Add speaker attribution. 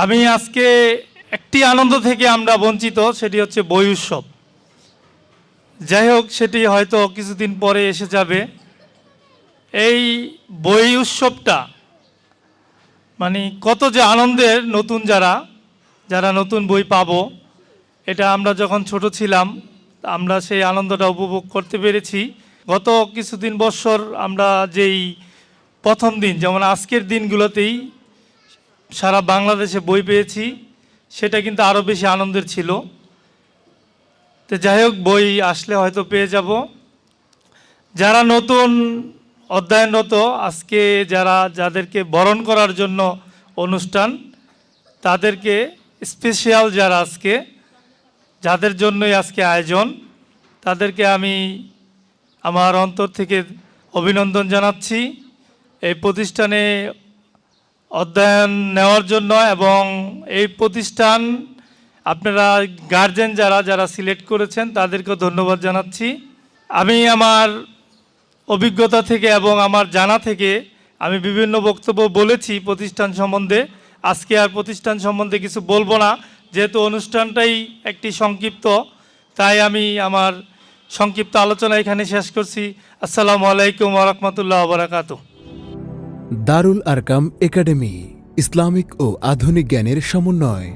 Speaker 1: আমি আজকে একটি আনন্দ থেকে আমরা বঞ্চিত, সেটি হচ্ছে বই উৎসব। যাই হোক, সেটি হয়তো কিছুদিন পরে এসে যাবে। এই বই উৎসবটা মানে কত যে আনন্দের নতুন যারা যারা নতুন বই পাবো, এটা আমরা যখন ছোট ছিলাম, আমরা সেই আনন্দটা উপভোগ করতে পেরেছি। গত কিছুদিন বৎসর আমরা যেই প্রথম দিন, যেমন আজকের দিনগুলোতেই সারা বাংলাদেশে বই পেয়েছি, সেটা কিন্তু আরও বেশি আনন্দের ছিল। তো যাই হোক, বই আসলে হয়তো পেয়ে যাব। যারা নতুন অধ্যয়নরত আজকে যারা, যাদেরকে বরণ করার জন্য অনুষ্ঠান, তাদেরকে স্পেশাল যারা আজকে, যাদের জন্যই আজকে আয়োজন, তাদেরকে আমি আমার অন্তর থেকে অভিনন্দন জানাচ্ছি। এই প্রতিষ্ঠানে অধ্যয়ন নেওয়ার জন্য এবং এই প্রতিষ্ঠান আপনারা গার্জেন যারা যারা সিলেক্ট করেছেন তাদেরকে ধন্যবাদ জানাচ্ছি। আমি আমার অভিজ্ঞতা থেকে এবং আমার জানা থেকে আমি বিভিন্ন বক্তব্য বলেছি প্রতিষ্ঠান সম্বন্ধে। আজকে আর প্রতিষ্ঠান সম্বন্ধে কিছু বলব না, যেহেতু অনুষ্ঠানটাই একটি সংক্ষিপ্ত, তাই আমি আমার সংক্ষিপ্ত আলোচনা এখানে শেষ করছি। আসসালামু আলাইকুম ওরহমতুল্লাহ বারাকাতু
Speaker 2: দারুল আরকাম একাডেমি ইসলামিক ও আধুনিক জ্ঞানের সমন্বয়।